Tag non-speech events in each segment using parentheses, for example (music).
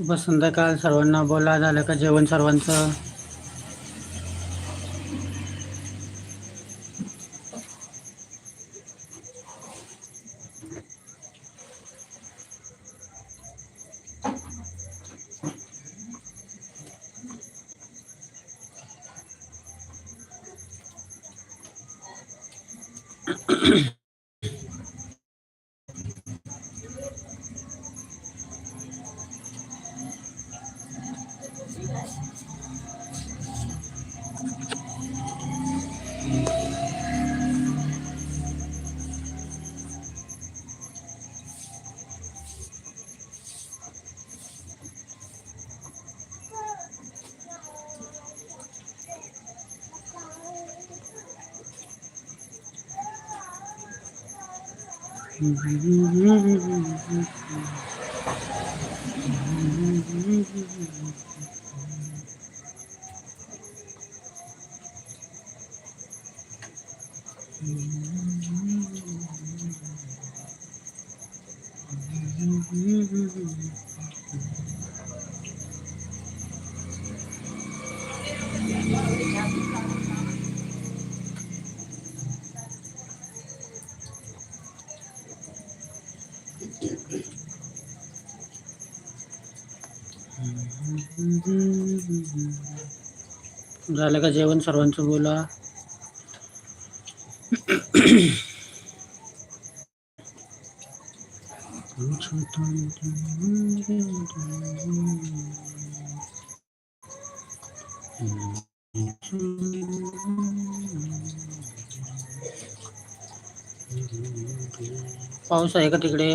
शुभ संध्याकाळ सर्वांना. बोला झालं का जेवण सर्वांचं? Mm-hmm. झालं का जेवण सर्वांचं बोला. पाऊस आहे का तिकडे?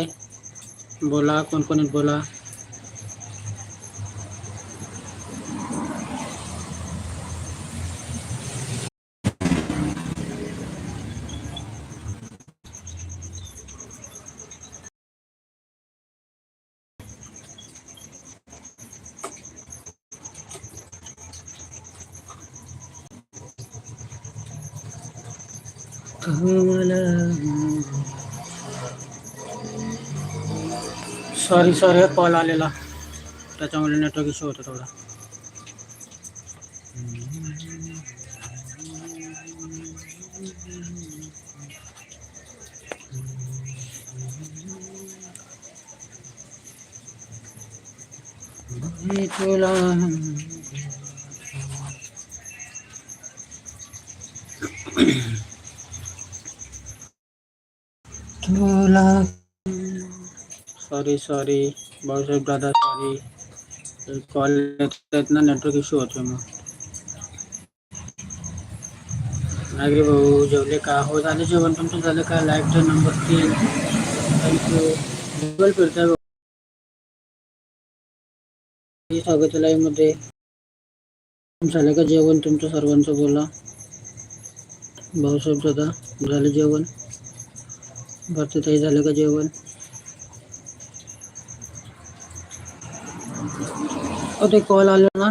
बोला कोण बोला. सॉरी सॉरी कॉल आलेला. त्याच्यामुळे नेटवर्क इश्यू होता थोडा. तुला सॉरी सॉरी भाऊसाहेब दादा सॉरी कॉल येत ना नेटवर्क इश्यू होतोय मग नागरी भाऊ जेवले का, हो झालं जेवण तुमचं झालं का लाईव्ह नंबर तीन थँक्यू फिरताय. स्वागत आहे लाईव्ह मध्ये झालं का जेवण तुमचं सर्वांचं बोला। भाऊसाहेब दादा झालं जेवण भारतीताई झालं का जेवण और ते कॉल आला ना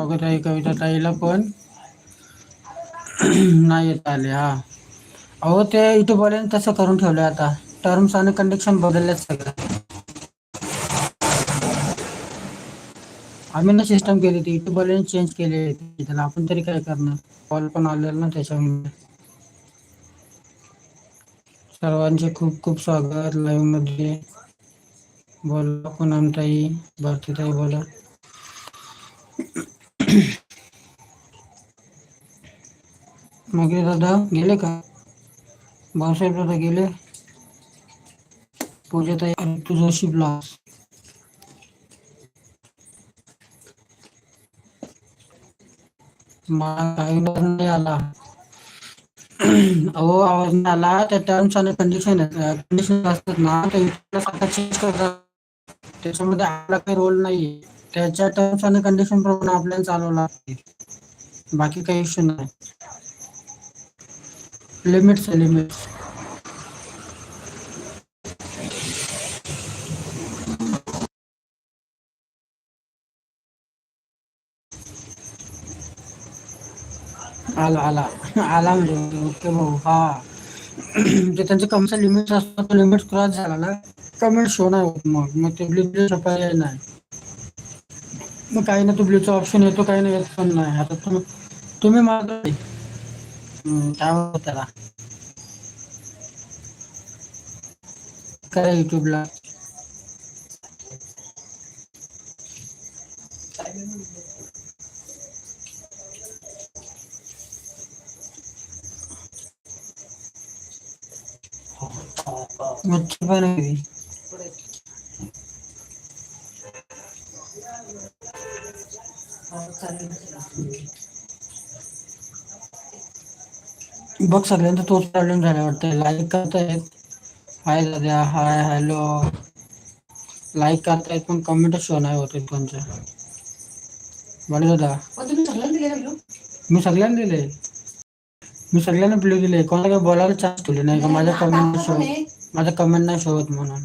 ताई कविता ताईला पण नाही येत आले हा अहो ते युट्यूबवाल्यांनी तसं करून आता टर्म्स आणि कंडिशन बदललेत सगळं आम्ही ना सिस्टम केली ती युट्यूबवाल्यांनी चेंज केले त्याला आपण तरी काय करणार कॉल पण आलेला ना त्याच्यामुळे सर्वांचे खूप स्वागत लाईव्ह मध्ये बोला पूनम ताई भारती ताई बोला (coughs) मगे दादा गेले का? भाऊसाहेब दादा गेले. पूजा ताई तुझा शिबला. मला काही नाही आला. अहो, आवाज़ नाही आला. टर्म्स ना चेंज आपला काही रोल नाहीये. त्याच्या टर्म्स आणि कंडिशन प्रमाणे आपल्याला चालवं लागते. बाकी काही इश्यू नाही. लिमिट्स आहे लिमिट्स आला आला. आला म्हणजे ओके भाऊ हा. जे त्यांचे कमचा लिमिट असतात तो लिमिट क्रॉस झाला ना कमेंट शो नाही होत मग. मग ते लिमिट नाही मग काही ना तू ब्ल्यूचा ऑप्शन येतो, काही नाही येत पण नाही. आता तुम्ही तुम्ही मला काय म्हणतात त्याला? करा युट्यूबला मच्छी पण आहे. बघ सगळ्यांचा तोच प्रॉब्लेम झाला वाटतं लाईक करतायत हाय दादा हाय हॅलो लाईक करतायत पण कमेंट शो नाही होत तुमच्या बरं दादा मी सगळ्यांना दिले मी सगळ्यांना दिले कोणाला काही बोलायला चान्स ठेवले नाही का माझ्या कमेंट शो माझ्या कमेंट नाही शो होत म्हणून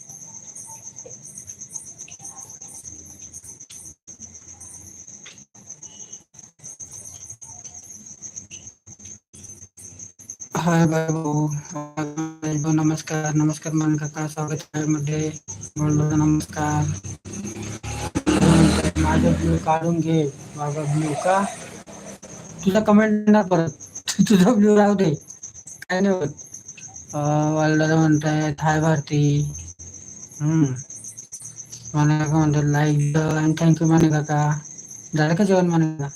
हाय भाऊ नमस्कार नमस्कार, मान काका स्वागत आहे मध्ये बोल दादा नमस्कार। माझं ब्ल्यू काढून घे माझा ब्ल्यू का। तुझा कमेंट ना परत तुझा ब्ल्यू राहू दे। काय नाही होत। म्हणताय थाय भारती। हम्म। माने काका म्हणतात लाईक आणि थँक्यू माने काका। झालं का जेवण माने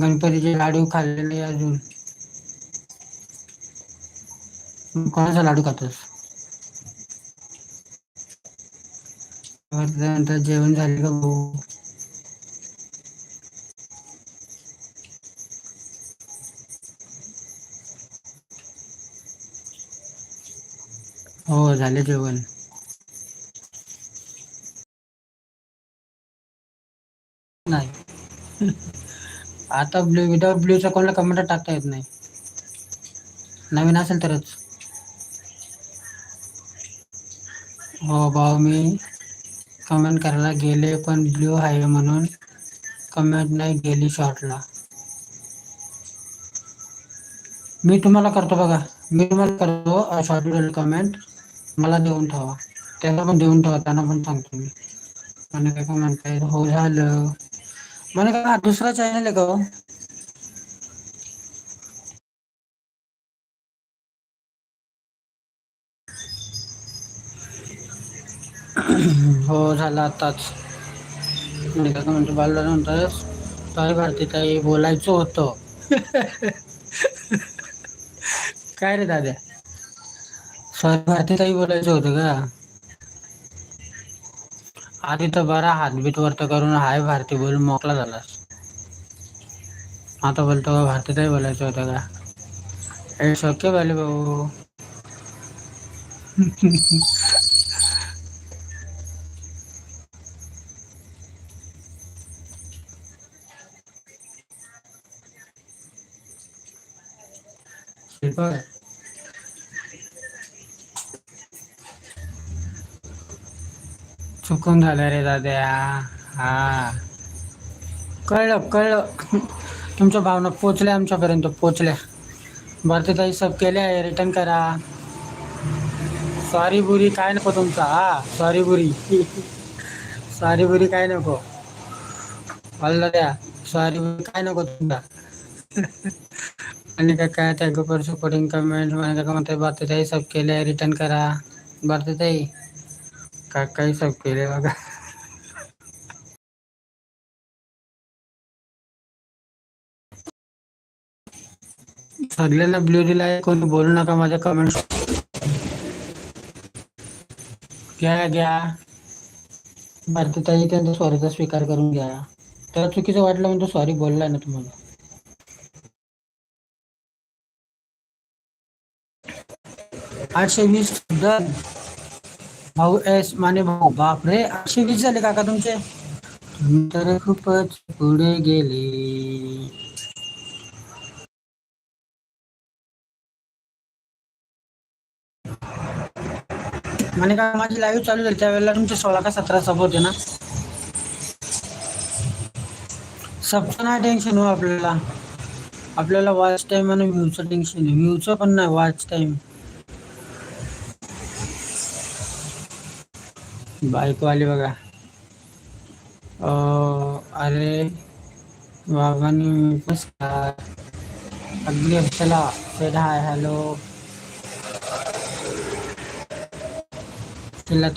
गणपतीचे लाडू खाल्लेले अजून। कोणाचा लाडू खातोस? नंतर जेवण झाले का भाऊ? हो झाले जेवण. नाही. आता ब्लू विदाउट ब्लूचा कोणाला कमेंट टाकता येत नाही. नवीन असेल तरच. हो भाऊ मी कमेंट करायला गेले, पण ब्ल्यू आहे कमेंट नाही गेली शॉर्टला मी तुम्हाला करतो बघा. मी करतो शॉर्ट व्हिडिओ कमेंट मला देऊन ठेवा. त्याला पण देऊन ठेवा, त्यांना पण सांगतो मी. काय म्हणताय हो, झालं. म्हणे का दुसरा चॅनल आहे का हो? झालं आताच म्हणे काका म्हणतो बालदादा काय भारती ताई बोलायचं होतं काय रे सॉरी भारती ताई बोलायचं होतं का आधी तर बरा हातबीत वरत करून हाय भारती बोलून मोकळा झालास आता बोलतो भारतात बोलायचं होतं का इट्स ओके बालू भाऊ श्रीफळ चुकून झालं रे दाद्या. हा. कळलं कळलं. तुमच्या भावना पोचल्या आमच्यापर्यंत पोचल्या. भारती ताई सब केले आहे रिटर्न करा. सॉरी बुरी काय नको तुमचा? हा सॉरी बुरी. सॉरी बुरी काय नको? हल्लं द्या सॉरी बुरी काय नको तुमचा? आणि काय काय त्या पर सपोर्टिंग कमेंट का म्हणते बातें ताई सब लिए रिटर्न करा. बातें ताई का काही सब लिए बघा. सगळ्यांना ब्ल्यू दिलाय आहे कोणी बोलू नका माझ्या कमेंट घ्या घ्या. भारती ताई त्यांचा सॉरीचा स्वीकार करून घ्या. त्याला चुकीचं वाटलं म्हणजे सॉरी बोललाय ना तुम्हाला. आठशे वीस डन भाऊ एस माने भाऊ बापरे आठशे वीस झाले काका तुमचे? तर खूपच पुढे गेले. म्हणे का माझी लाईव्ह चालू झाली त्यावेळेला तुमचे सोळा का सतरा सब होते ना? सबचं नाही टेन्शन हो आपल्याला. आपल्याला वॉच टाइम आणि व्ह्यूचं टेन्शन आहे. व्ह्यूचं पण नाही वॉच टाइम बायको आली बघा अरे वाघानी नमस्कार। अगदी चला सेड हाय, हॅलो।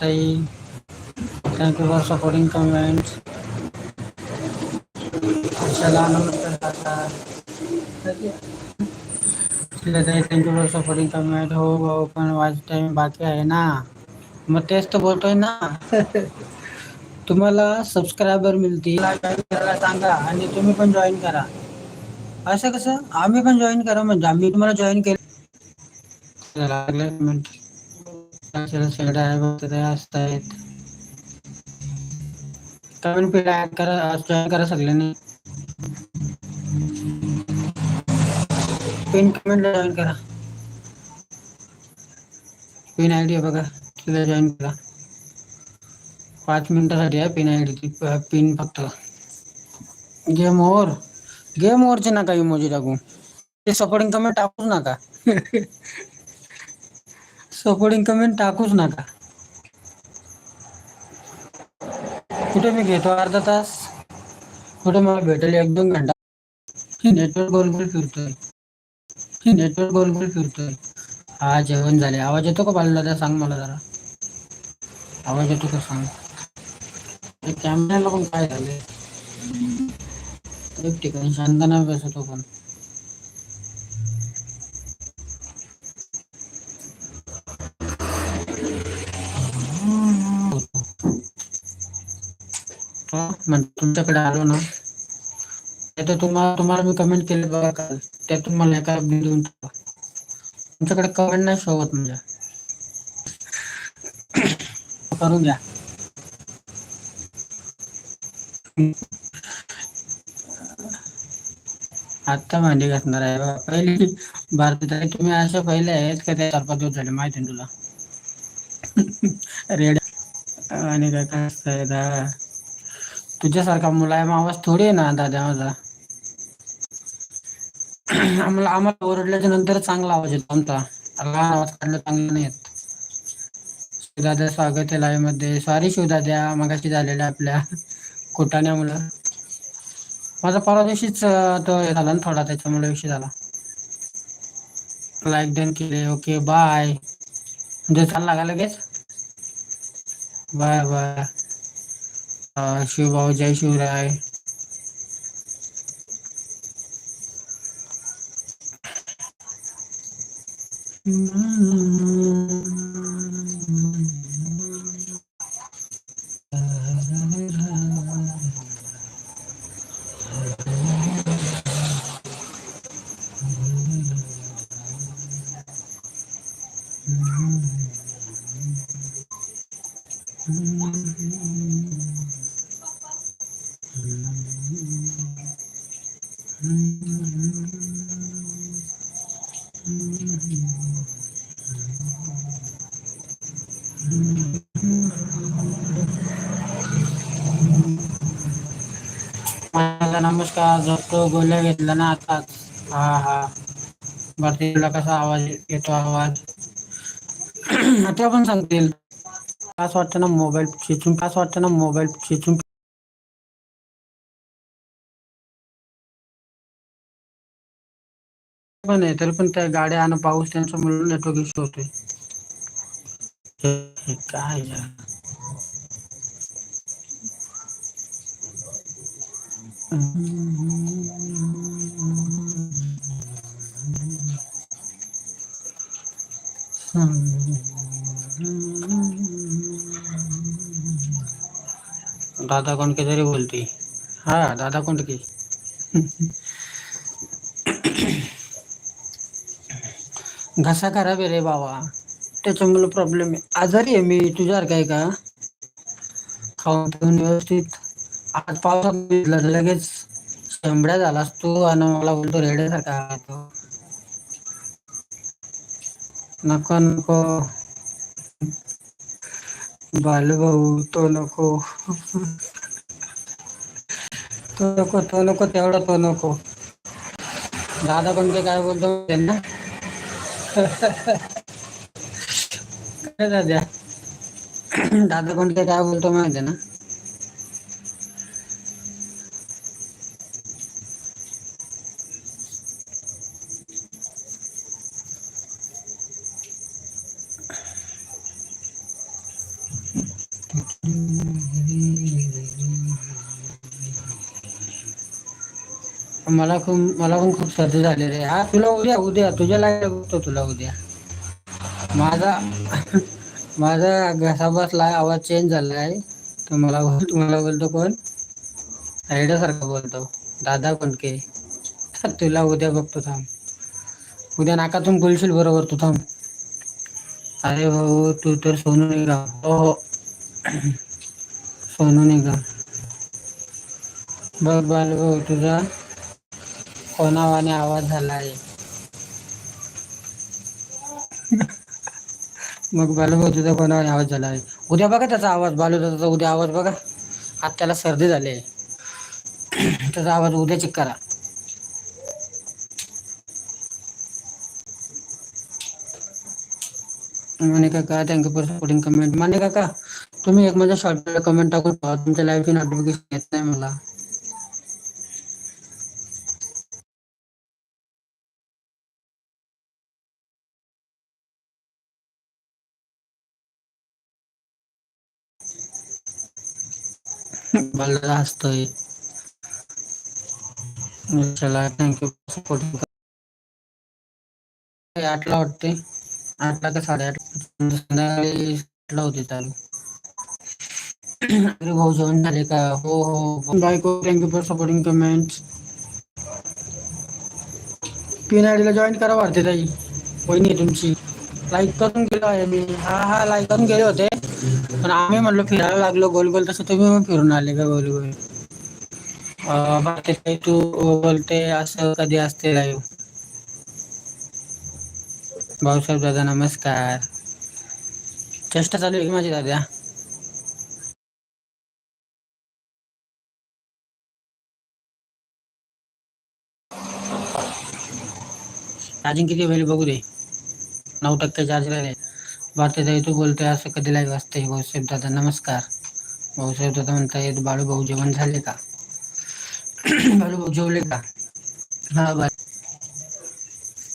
ताई। Thank you for supporting comment चला, नमस्कार ताई थँक्यू फॉर सपोर्टिंग कमेंट हो हो पण वाच टाइम बाकी आहे ना? मग तेच तर बोलतोय ना। तुम्हाला सबस्क्रायबर मिळतील सांगा आणि तुम्ही करा. असं कसं? आम्ही पण करा म्हणजे आम्ही तुम्हाला जॉईन केलं. कमेंट सगळं आहे बघ ते असतायत कमेंट पिढा ऍड करा जॉईन करा पिन कमेंट जॉईन करा. पिन आय डी आहे बघा. तिथे जॉईन करा पाच मिनिटासाठी आहे पिन आय डी पिन फक्त गेम ओव्हर गेम ओव्हरचे नका इमोजी टाकू. ते सपोर्टिंग कमेंट टाकूच नका. सपोर्टिंग कमेंट टाकूच नका. कुठे मी घेतो अर्धा तास? कुठे मला भेटेल एक दोन घंटा? नेटवर्क गोल गोल फिरतोय. नेटवर्क गोल गोल फिरतोय. हा जेवण झाले आवाज येतो का बालला त्या सांग मला जरा. आवाज़ येतो का सांग ते कॅमेऱ्याला पण काय झाले एक ठिकाणी शांत नाही तो पण तुमच्याकडे आलो ना तर तुम्हाला तुम्हाला मी कमेंट केले बघा काल त्यातून मला एका देऊन तुमच्याकडे कमेंट नाही शोवत म्हणजे करून घ्या आत्ता भांडी घातणार आहे बघा. पहिली भारती तुम्ही असे पहिले आहेत का ते चार पाच दिवस झाले माहिती आहे ना तुला? रेड आणि काय काय असतंय दा? तुझ्यासारखा मुलायम आवाज थोडी आहे ना दादा माझा? आम्हाला आम्हाला ओरडल्याच्या नंतर चांगला आवाज येतो आमचा. लहान आवाज काढला चांगला नाही येत शिवदादा स्वागत आहे लाईव्हमध्ये. सॉरी शिवदाद्या मगाशी झालेल्या आपल्या कुटाण्यामुळं माझा परवा दिवशीच तो हे झाला ना थोडा त्याच्यामुळे विषय झाला. लाईक डन केले ओके बाय म्हणजे चालला का लगेच? बाय बाय शिवभाऊ जय शिवराय. Mm-hmm. नमस्कार, झोपतो गोल्या घेतला ना आताच हा हा. बर तुला कसा आवाज़ येतो आवाज़? (clears throat) ते पण सांगतील असं वाटतं ना मोबाईल चेचून असं वाटतं ना मोबाईल चेचून पण आहे, तरी पण त्या गाड्या आणि पाऊस त्यांचा मिळून नेटवर्क इश्यू होतोय. काय दादा कोंडके तरी बोलते. हा दादा कोंडके घसा खराब आहे रे बाबा. त्याच्यामुळे प्रॉब्लेम आहे. आजारी आहे मी. तुझ्यासारखा आहे का? खाऊन पिऊन व्यवस्थित. आज पावसात भिजला तर लगेच शेंबड्या झालास तू आणि मला बोलतो रेड्यासारखा आहे तो. नको नको. बालू भाऊ तो नको. तो नको तो नको तेवढा तो नको. दादा कोंडके काय बोलतो त्यांना काय दादा कोणते काय बोलतो माहिती ना? मला खूप मला पण खूप सर्दी झाली रे हा तुला उद्या उद्या तुझ्या लाईव्ह बघतो तुला उद्या. माझा माझा घसा बसलाय आवाज चेंज झालाय तर मला बोल तुम्हाला बोलतो कोण? सारखं बोलतो. दादा कोंडके तुला उद्या बघतो थांब. उद्या नाकातून बोलशील बरोबर तू थांब. अरे भाऊ तू तर सोनू निघा. हो हो. सोनू निघा. बघ बाल भाऊ तुझा. कोणावाने आवाज झाला आहे मग बालू तुझा कोणावाने आवाज झाला आहे उद्या बघा त्याचा आवाज बालू दादाचा उद्या आवाज बघा. आज त्याला सर्दी झाली आहे त्याचा आवाज उद्या चेक करा. माने काका thank you for supporting comment Mane काका तुम्ही एक माझ्या शॉर्ट कमेंट टाकून तुमच्या लाईव्हची नोटिफिकेशन येत नाही मला. बलदास्तोई अरे जोन का (clears throat) हो। हो को thank you for supporting comments pin आयडीला join करा वाटते ताई कोणी तुमची लाईक करून गेलो आहे मी हा हा लाईक करून गेले होते। पण आम्ही म्हणलो फिरायला लागलो गोल गोल का गोल गोल। ताई तू बोलते असं कधी असते दादा, नमस्कार। चेष्टा चालू आहे माझी दादा? चार्जिंग किती होईल बघू दे? नऊ टक्के चार्ज राहिले. भारती ताई तू बोलते असं कधी लाईव्ह असते भाऊसाहेब दादा, नमस्कार. भाऊसाहेब दादा म्हणतायत बाळू भाऊ जेवण झाले का? (clears throat) बाळू भाऊ जेवले का? हा